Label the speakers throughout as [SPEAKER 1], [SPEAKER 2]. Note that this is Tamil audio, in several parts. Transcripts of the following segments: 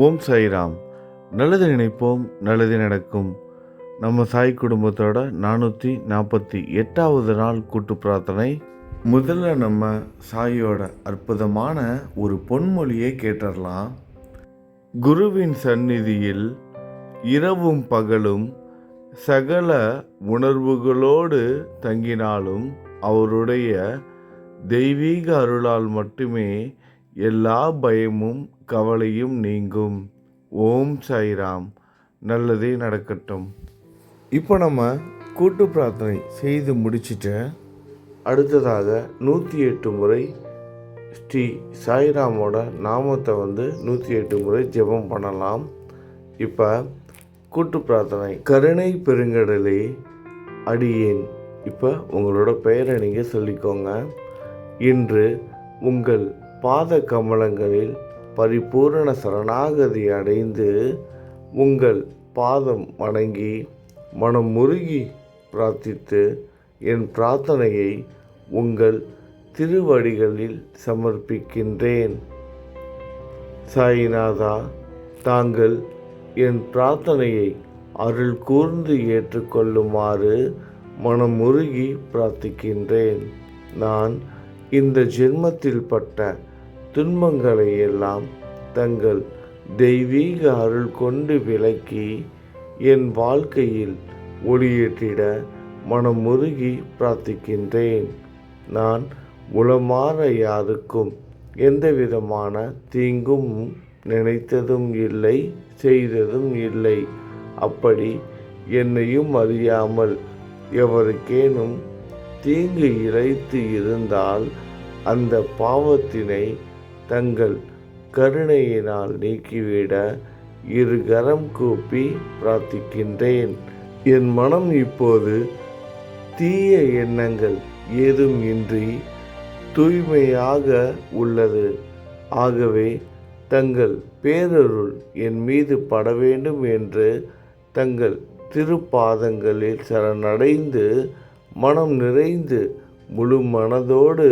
[SPEAKER 1] ஓம் சாய்ராம். நல்லது நினைப்போம் நல்லது நடக்கும். நம்ம சாய் குடும்பத்தோட நானூற்றி நாற்பத்தி எட்டாவது நாள் கூட்டு பிரார்த்தனை. முதல்ல நம்ம சாயோட அற்புதமான ஒரு பொன்மொழியை கேட்டுடலாம் குருவின் சந்நிதியில் இரவும் பகலும் சகல உணர்வுகளோடு தங்கினாலும் அவருடைய தெய்வீக அருளால் மட்டுமே எல்லா பயமும் கவலையும் நீங்கும். ஓம் சாய்ராம். நல்லதே நடக்கட்டும். இப்போ நம்ம கூட்டு பிரார்த்தனை செய்து முடிச்சிட்ட அடுத்ததாக நூற்றி எட்டு முறை ஸ்ரீ சாய்ராமோட நாமத்தை வந்து நூற்றி எட்டு முறை ஜெபம் பண்ணலாம். இப்போ கூட்டு பிரார்த்தனை. கருணை பெருங்கடலே அடியேன். இப்போ உங்களோட பெயரை நீங்கள் சொல்லிக்கோங்க. இன்று உங்கள் பாத கமலங்களில் பரிபூரண சரணாகதி அடைந்து உங்கள் பாதம் வணங்கி மனம் முருகி பிரார்த்தித்து என் பிரார்த்தனையை உங்கள் திருவடிகளில் சமர்ப்பிக்கின்றேன். சாயிநாதா தாங்கள் என் பிரார்த்தனையை அருள் கூர்ந்து ஏற்றுக்கொள்ளுமாறு மனமுருகி பிரார்த்திக்கின்றேன். நான் இந்த ஜென்மத்தில் பட்ட துன்பங்களை எல்லாம் தங்கள் தெய்வீக அருள் கொண்டு விலக்கி என் வாழ்க்கையில் ஒளியேற்றிட மனமுருகி பிரார்த்திக்கின்றேன். நான் உளமாற யாருக்கும் எந்த விதமான தீங்கும் நினைத்ததும் இல்லை செய்ததும் இல்லை. அப்படி என்னையும் அறியாமல் எவருக்கேனும் தீங்கு இழைத்து இருந்தால் அந்த பாவத்தினை தங்கள் கருணையினால் நீக்கிவிட இரு கரம் கூப்பி பிரார்த்திக்கின்றேன். என் மனம் இப்போது தீய எண்ணங்கள் ஏதும் இன்றி தூய்மையாக உள்ளது. ஆகவே தங்கள் பேரருள் என் மீது பட வேண்டும் என்று தங்கள் திருப்பாதங்களில் சரணடைந்து மனம் நிறைந்து முழு மனதோடு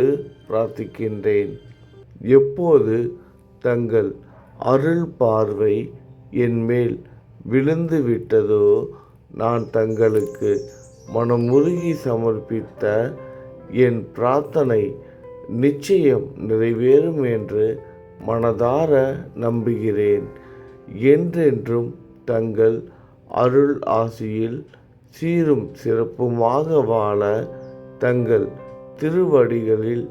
[SPEAKER 1] பிரார்த்திக்கின்றேன். எப்போது தங்கள் அருள் பார்வை என்மேல் விழுந்து விட்டதோ நான் தங்களுக்கு மனமுருகி சமர்ப்பித்த என் பிரார்த்தனை நிச்சயம் நிறைவேறும் என்று மனதார நம்புகிறேன். என்றென்றும் தங்கள் அருள் ஆசியில் சீரும் சிறப்புமாக வாழ தங்கள் திருவடிகளில்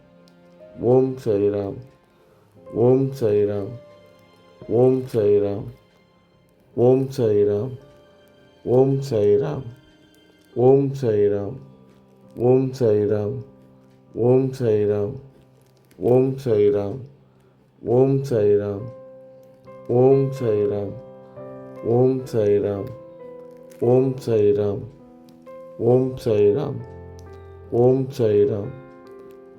[SPEAKER 1] ஓம் சரிராம் ஓம் சரிராம் ஓம் சரிராம் ஓம் சரிராம் ஓம் சரிராம் ஓம் சரிராம் ஓம் சரிராம் ஓம் சரிராம் ஓம் சரிராம் ஓம் சரிராம் ஓம் சரிராம் ஓம் சரிராம் ஓம் சரிராம் ஓம் சரிராம் ஓம் சரிராம்